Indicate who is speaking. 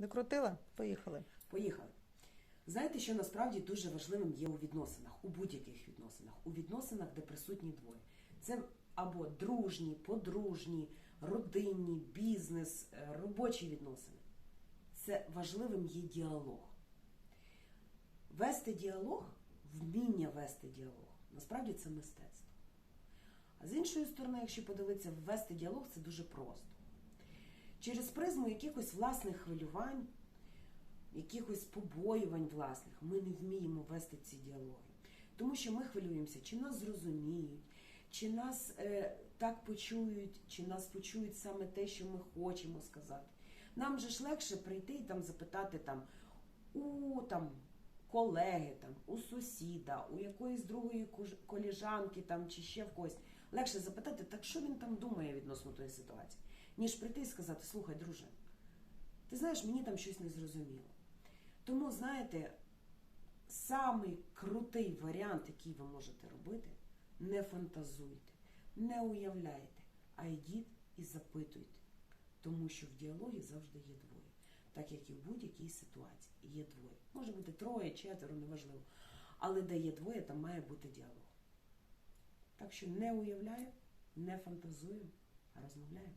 Speaker 1: Не крутила? Поїхали.
Speaker 2: Поїхали. Знаєте, що насправді дуже важливим є у відносинах, у будь-яких відносинах, у відносинах, де присутні двоє. Це або дружні, подружні, родинні, бізнес, е, робочі відносини. Це важливим є діалог. Вести діалог, вміння вести діалог, насправді це мистецтво. А з іншої сторони, якщо подивитися, ввести діалог це дуже просто. Через призму якихось власних хвилювань, якихось побоювань власних, ми не вміємо вести ці діалоги. Тому що ми хвилюємося, чи нас зрозуміють, чи нас е, так почують, чи нас почують саме те, що ми хочемо сказати. Нам же ж легше прийти і там запитати там у там колеги, там, у сусіда, у якоїсь другої коліжанки там, чи ще в когось. Легше запитати, так що він там думає відносно тої ситуації, ніж прийти і сказати, слухай, друже, ти знаєш, мені там щось не зрозуміло. Тому, знаєте, самий крутий варіант, який ви можете робити, не фантазуйте, не уявляйте, а йдіть і запитуйте. Тому що в діалогі завжди є двоє. Так як і в будь-якій ситуації є двоє. Може бути троє, четверо, неважливо. Але де є двоє, там має бути діалог. Так що не уявляємо, не фантазуємо, а розмовляємо.